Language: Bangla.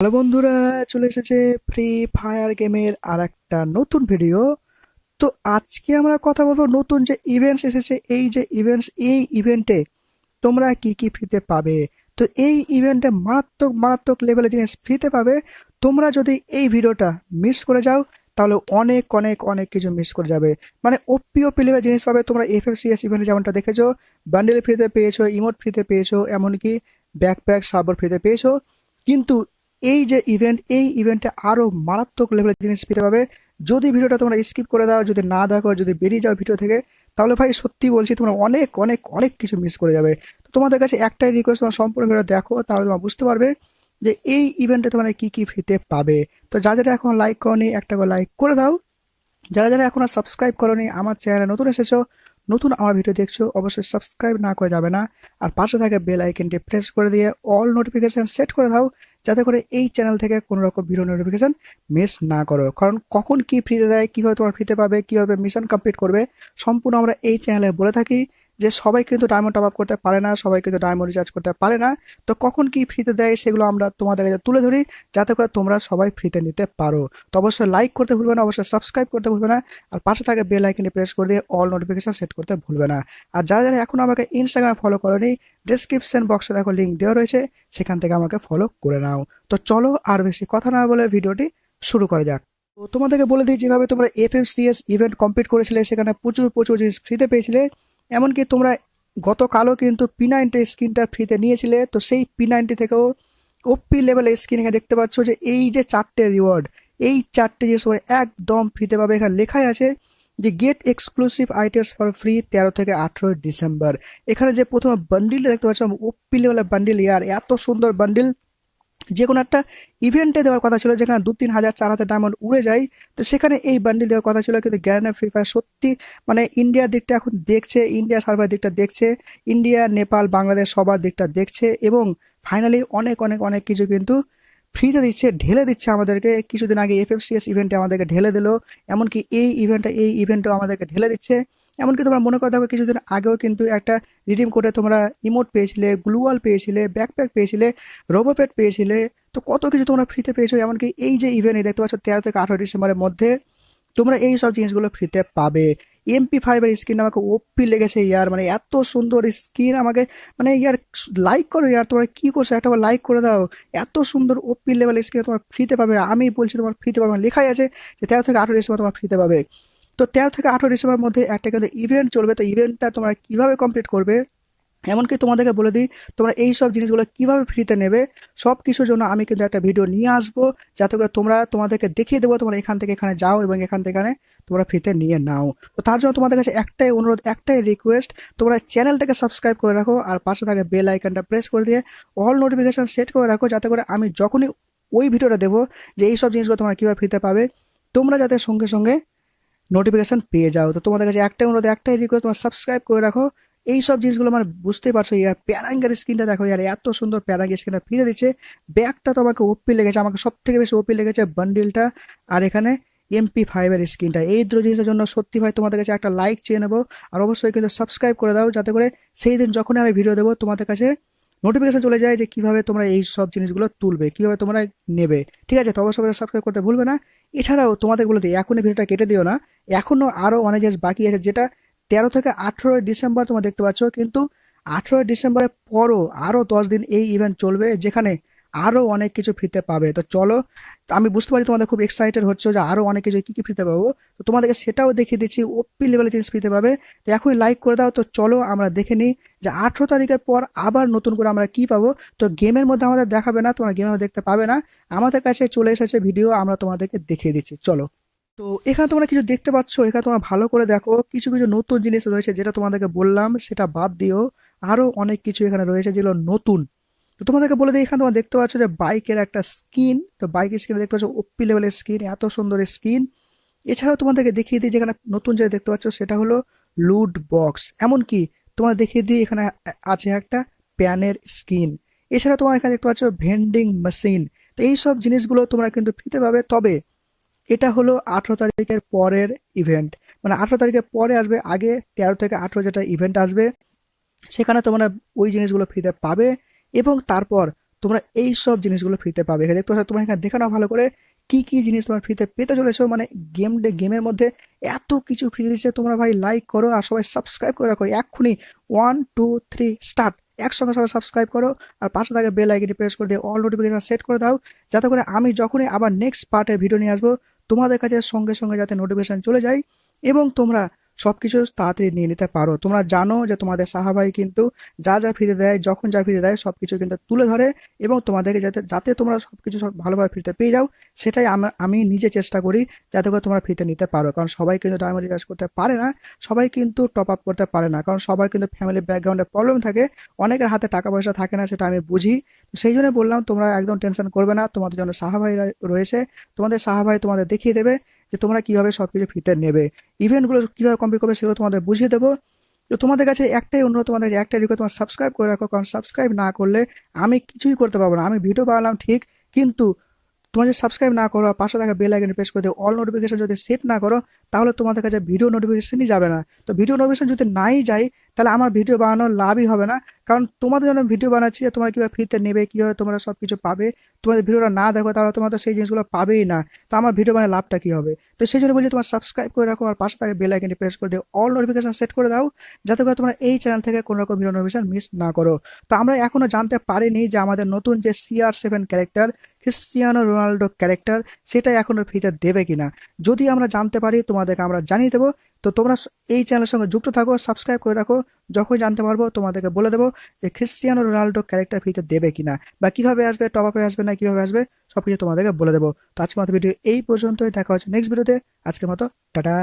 হ্যালো বন্ধুরা, চলে এসেছে ফ্রি ফায়ার গেমের আর একটা নতুন ভিডিও তো আজকে আমরা কথা বলব নতুন যে ইভেন্টস এসেছে, এই যে ইভেন্টস এই ইভেন্টে তোমরা কি কি ফ্রিতে পাবে? তো এই ইভেন্টে মারাত্মক মারাত্মক লেভেলের জিনিস ফ্রিতে পাবে। তোমরা যদি এই ভিডিওটা মিস করে যাও, তাহলে অনেক অনেক অনেক কিছু মিস করে যাবে। মানে ওপি ওপি লেভেলের জিনিস পাবে। তোমরা এফ এফ সিএস ইভেন্টে যেমনটা দেখেছ বান্ডেল ফ্রিতে পেয়েছ ইমোট ফ্রিতে পেয়েছ, এমনকি ব্যাকপ্যাক সাবর ফ্রিতে পেয়েছ। কিন্তু এই যে ইভেন্ট এই ইভেন্টে আরও মারাত্মক লেভেলের জিনিস পেতে পাবে। যদি ভিডিওটা তোমরা স্কিপ করে দাও, যদি না দেখো, যদি বেরিয়ে যাও ভিডিও থেকে, তাহলে ভাই সত্যি বলছি তোমরা অনেক অনেক অনেক কিছু মিস করে যাবে। তো তোমাদের কাছে একটাই রিকোয়েস্ট তোমার সম্পূর্ণ ভিডিও দেখো, তাহলে তোমরা বুঝতে পারবে যে এই ইভেন্টে তোমরা কী কী ফ্রিতে পাবে। তো যা যারা এখন লাইক করনি, একটা করে লাইক করে দাও। যারা যারা এখন আর সাবস্ক্রাইব করনি, আমার চ্যানেলে নতুন এসেছ নতুন আমার ভিডিও দেখছ, অবশ্যই সাবস্ক্রাইব না করে যাবে না। আর পাশে থাকা বেল আইকনটি প্রেস করে দিয়ে অল নোটিফিকেশান সেট করে দাও, যাতে করে এই চ্যানেল থেকে কোনো রকম ভিডিও নোটিফিকেশান মিস না করো। কারণ কখন কি ফ্রিতে দেয়, কীভাবে তোমার ফ্রিতে পাবে, কীভাবে মিশন কমপ্লিট করবে, সম্পূর্ণ আমরা এই চ্যানেলে বলে থাকি। যে সবাই কিন্তু ডায়মন্ড টপ আপ করতে পারে না, সবাই কিন্তু ডায়মন্ড রিচার্জ করতে পারে না। তো কখন কি ফ্রিতে দেয় সেগুলো আমরা তোমাদের কাছে তুলে ধরি, যাতে করে তোমরা সবাই ফ্রিতে নিতে পারো। তো অবশ্যই লাইক করতে ভুলবে না, অবশ্যই সাবস্ক্রাইব করতে ভুলবে না, আর পাশে থাকা বেল আইকনে প্রেস করে দিয়ে অল নোটিফিকেশন সেট করতে ভুলবে না। আর যারা যারা এখন আমাকে ইনস্টাগ্রামে ফলো করেনি ডিসক্রিপশন বক্সে দেখো লিঙ্ক দেওয়া রয়েছে, সেখান থেকে আমাকে ফলো করে নাও। তো চলো আর বেশি কথা না বলে ভিডিওটি শুরু করা যাক। তো তোমাদেরকে বলে দিই, যেভাবে তোমরা F F CS event complete করেছিলে, সেখানে প্রচুর প্রচুর জিনিস ফ্রিতে পেয়েছিলে এমনকি তোমরা গতকালও কিন্তু পি নাইনটি স্ক্রিনটা ফ্রিতে নিয়েছিলে, তো সেই পি নাইনটি থেকেও ওপি লেভেলের স্ক্রিন এখানে দেখতে পাচ্ছ যে এই যে চারটে রিওয়ার্ড এই চারটে জিনিস তোমরা একদম ফ্রিতে পাবে। এখানে লেখাই আছে যে get exclusive items for free তেরো থেকে আঠেরোই ডিসেম্বর। এখানে যে প্রথমে বান্ডিলটা দেখতে পাচ্ছ ওপি লেভেলের বান্ডিল ইয়ার এত সুন্দর বান্ডিল যে কোনো একটা ইভেন্টে দেওয়ার কথা ছিল, যেখানে দু তিন হাজার চার হাজার ডায়মন্ড উড়ে যায়, তো সেখানে এই বান্ডিল দেওয়ার কথা ছিল, কিন্তু গ্যারানা ফ্রি ফায়ার সত্যি মানে ইন্ডিয়ার দিকটা এখন দেখছে ইন্ডিয়া সার্ভার দিকটা দেখছে ইন্ডিয়া নেপাল বাংলাদেশ সবার দিকটা দেখছে, এবং ফাইনালি অনেক অনেক অনেক কিছু কিন্তু ফ্রিতে দিচ্ছে, ঢেলে দিচ্ছে আমাদেরকে। কিছুদিন আগে এফ এফ সিএস ইভেন্টে আমাদেরকে ঢেলে দিল, এমনকি এই ইভেন্টে এই ইভেন্টও আমাদেরকে ঢেলে দিচ্ছে। এমনকি তোমরা মনে করে দেখো কিছুদিন আগেও কিন্তু একটা রিডিম কোডে তোমরা ইমোট পেয়েছিলে গ্লুয়াল পেয়েছিলে ব্যাকপ্যাক পেয়েছিলে রোবোপেট পেয়েছিলে, তো কত কিছু তোমরা ফ্রিতে পেয়েছ, এমনকি এই যে ইভেন্ট দেখতে পাচ্ছ তেরো থেকে আঠারো ডিসেম্বরের মধ্যে তোমরা এই সব জিনিসগুলো ফ্রিতে পাবে। এমপি ফাইভের স্ক্রিন আমাকে ওপি লেগেছে, ইয়ার মানে এত সুন্দর স্ক্রিন আমাকে মানে ইয়ার লাইক করো ইয়ার, তোমরা কী করছ? একটা লাইক করে দাও। এত সুন্দর ওপি লেভেল স্ক্রিন তোমার ফ্রিতে পাবে। আমি বলছি তোমার ফ্রিতে পাবে লেখাই আছে যে তেরো থেকে আঠারো ডিসেম্বর তোমার ফ্রিতে পাবে। তো তেরো থেকে আঠেরো ডিসেম্বরের মধ্যে একটা কিন্তু ইভেন্ট চলবে, তো ইভেন্টটা তোমরা কীভাবে কমপ্লিট করবে? এমনকি তোমাদেরকে বলে দিই, তোমরা এই সব জিনিসগুলো কীভাবে ফ্রিতে নেবে সব কিছুর জন্য আমি কিন্তু একটা ভিডিও নিয়ে আসব, যাতে করে তোমরা তোমাদেরকে দেখিয়ে দেবো তোমরা এখান থেকে এখানে যাও এবং এখান থেকে এখানে তোমরা ফ্রিতে নিয়ে নাও। তো তার জন্য তোমাদের কাছে একটাই অনুরোধ, একটাই রিকোয়েস্ট তোমরা চ্যানেলটাকে সাবস্ক্রাইব করে রাখো আর পাশে থাকে বেল আইকনটা প্রেস করে দিয়ে অল নোটিফিকেশান সেট করে রাখো, যাতে করে আমি যখনই ওই ভিডিওটা দেবো যে এই সব জিনিসগুলো তোমরা কীভাবে ফ্রিতে পাবে, তোমরা যাতে সঙ্গে সঙ্গে নোটিফিকেশান পেয়ে যাও। তো তোমাদের কাছে একটাই অনুরোধ, একটাই রিকোয়েস্ট তোমার সাবস্ক্রাইব করে রাখো। এই সব জিনিসগুলো মানে বুঝতেই পারছ ইয়ার প্যারাঙ্গের স্ক্রিনটা দেখো ইয়ার এত সুন্দর প্যারাঙ্গের স্ক্রিনটা ফিরে দিচ্ছে। ব্যাগটা তো আমাকে ওপি লেগেছে, আমাকে সব থেকে বেশি ওপি লেগেছে বান্ডিলটা আর এখানে এমপি ফাইভের স্ক্রিনটা এই দুটো জিনিসের জন্য সত্যি ভাই তোমাদের কাছে একটা লাইক চেয়ে নেব। আর অবশ্যই কিন্তু সাবস্ক্রাইব করে দাও, যাতে করে সেই দিন যখনই আমি ভিডিও দেবো, তোমাদের কাছে নোটিফিকেশন চলে যায় যে কীভাবে তোমরা এই সব জিনিসগুলো তুলবে, কীভাবে তোমরা নেবে। ঠিক আছে, তো অবশ্যই সাবস্ক্রাইব করতে ভুলবে না। এছাড়াও তোমাদের বলে দিই এখনই ভিডিওটা কেটে দিও না। এখনও আরও অনেক জিনিস বাকি আছে যেটা তেরো থেকে আঠেরোই ডিসেম্বর তোমরা দেখতে পাচ্ছ। কিন্তু আঠেরোই ডিসেম্বরের পরও আরও দশ দিন এই ইভেন্ট চলবে যেখানে আরও অনেক কিছু ফ্রিতে পাবে। তো চলো, আমি বুঝতে পারি তোমাদের খুব এক্সাইটেড হচ্ছে যে আরও অনেক কিছু কী কী ফ্রিতে পাবো। তো তোমাদেরকে সেটাও দেখিয়ে দিচ্ছি ওপি লেভেলের জিনিস ফ্রিতে পাবে। তো এখনই লাইক করে দাও। তো চলো আমরা দেখে নিই যে আঠেরো তারিখের পর আবার নতুন করে আমরা কি পাবো। তো গেমের মধ্যে আমাদের দেখাবে না, তোমরা গেমের দেখতে পাবে না। আমাদের কাছে চলে এসেছে ভিডিও আমরা তোমাদেরকে দেখিয়ে দিচ্ছি। চলো। তো এখানে তোমরা কিছু দেখতে পাচ্ছ, এখানে তোমরা ভালো করে দেখো, কিছু কিছু নতুন জিনিস রয়েছে যেটা তোমাদেরকে বললাম, সেটা বাদ দিও। আরও অনেক কিছু এখানে রয়েছে যেগুলো নতুন। তো তোমাদেরকে বলে দিই, এখানে তোমরা দেখতে পাচ্ছ যে বাইকের একটা স্কিন, তো বাইকের স্ক্রিনে দেখতে পাচ্ছ ওপি লেভেলের স্কিন, এত সুন্দর স্কিন। এছাড়াও তোমাদেরকে দেখিয়ে দিই, যেখানে নতুন যেটা দেখতে পাচ্ছ সেটা হলো লুট বক্স এমনকি তোমাদের দেখিয়ে দিই, এখানে আছে একটা প্যানের স্কিন। এছাড়া তোমার এখানে দেখতে পাচ্ছ ভেন্ডিং মেশিন তো এই সব জিনিসগুলো তোমরা কিন্তু ফ্রিতে পাবে, তবে এটা হলো আঠেরো তারিখের পরের ইভেন্ট মানে আঠেরো তারিখের পরে আসবে, আগে তেরো থেকে আঠেরো যেটা ইভেন্ট আসবে, সেখানে তোমরা ওই জিনিসগুলো ফ্রিতে পাবে। এবং তারপর তোমরা এই সব জিনিসগুলো ফ্রিতে পাবে। এখানে দেখতে পাচ্ছ, তোমার এখানে দেখে নাও ভালো করে কি কি জিনিস তোমার ফ্রিতে পেতে চলেছো। মানে গেম ডে গেমের মধ্যে এত কিছু ফ্রি দিচ্ছে। তোমরা ভাই লাইক করো আর সবাই সাবস্ক্রাইব করে রাখো। এক্ষুনি ওয়ান টু থ্রি স্টার্ট একসঙ্গে সবাই সাবস্ক্রাইব করো আর পাশে থাকে বেল আইকনটি প্রেস করে দিয়ে অল নোটিফিকেশন সেট করে দাও। যাতে করে আমি যখনই আবার নেক্সট পার্টের ভিডিও নিয়ে আসব, তোমাদের কাছে সঙ্গে সঙ্গে যাতে নোটিফিকেশন চলে যায়। এবং তোমরা সব কিছু তাড়াতাড়ি নিয়ে নিতে পারো। তোমরা জানো যে তোমাদের সাহাবাই কিন্তু যা যা ফিরে দেয়, যখন যা ফিরে দেয় সব কিছু কিন্তু তুলে ধরে এবং তোমাদেরকে যাতে যাতে তোমরা সব কিছু সব ভালোভাবে ফ্রিতে পেয়ে যাও, সেটাই আমি নিজে চেষ্টা করি যাতে করে তোমরা ফ্রিতে নিতে পারো। কারণ সবাই কিন্তু ডায়মন্ড রিচার্জ করতে পারে না, সবাই কিন্তু টপ আপ করতে পারে না। কারণ সবার কিন্তু ফ্যামিলি ব্যাকগ্রাউন্ডে প্রবলেম থাকে, অনেকের হাতে টাকা পয়সা থাকে না, সেটা আমি বুঝি। সেই জন্য বললাম, তোমরা একদম টেনশন করবে না, তোমাদের জন্য সাহাভাই রয়েছে। তোমাদের সাহাভাই তোমাদের দেখিয়ে দেবে যে তোমরা কীভাবে সব কিছু ফ্রিতে নেবে। ইভেন্টগুলো কীভাবে কমপ্লিট করবে সেগুলো তোমাদের বুঝিয়ে দেবো। তো তোমাদের কাছে একটাই অনুরোধ, তোমাদের কাছে একটাই রিকোয়েস্ট তোমার সাবস্ক্রাইব করে রাখো, কারণ সাবস্ক্রাইব না করলে আমি কিছুই করতে পারব না। আমি ভিডিও বানালাম ঠিক, কিন্তু তোমরা যদি সাবস্ক্রাইব না করো, পাশে থাকা বেল আইকন প্রেস করে দিও অল নোটিফিকেশন যদি সেট না করো, তাহলে তোমাদের কাছে ভিডিও নোটিফিকেশনই যাবে না। তো ভিডিও নোটিফিকেশন যদি নাই যায় তাহলে আমার ভিডিও বানানোর লাভই হবে না। কারণ তোমাদের জন্য ভিডিও বানাচ্ছি যে তোমরা কীভাবে ফ্রিতে নেবে, কীভাবে তোমরা সব কিছু পাবে, তোমাদের ভিডিওটা না দেখো তাহলে তোমরা তো সেই জিনিসগুলো পাবেই না। তো আমার ভিডিও বানানোর লাভটা কী হবে? তো সেই জন্য বলছি তোমার সাবস্ক্রাইব করে রাখো, আর পাশে থাকা বেল আইকনটি প্রেস করে দিও অল নোটিফিকেশন সেট করে দাও, যাতে করে তোমরা এই চ্যানেল থেকে কোনো রকম ভিডিও নোটিফিকেশন মিস না করো। তো আমরা এখনও জানতে পারিনি যে আমাদের নতুন যে CR seven character Cristiano Ronaldo character সেটা এখনও ফ্রিতে দেবে কিনা। যদি আমরা জানতে পারি, তোমাদেরকে আমরা জানিয়ে দেবো। তো তোমরা এই চ্যানেলের সঙ্গে যুক্ত থাকো সাবস্ক্রাইব করে রাখো যখন জানতে পারব, তোমাদেরকে বলে দেবো যে ক্রিশ্চিয়ানো রোনাল্ডো ক্যারেক্টার ফ্রিতে দেবে কিনা বা কীভাবে আসবে টপ আপে আসবে না, কীভাবে আসবে সব কিছু তোমাদেরকে বলে দেবো। তো আজকের মতো ভিডিও এই পর্যন্তই, দেখা হচ্ছে নেক্সট ভিডিওতে আজকের মতো, টাটা।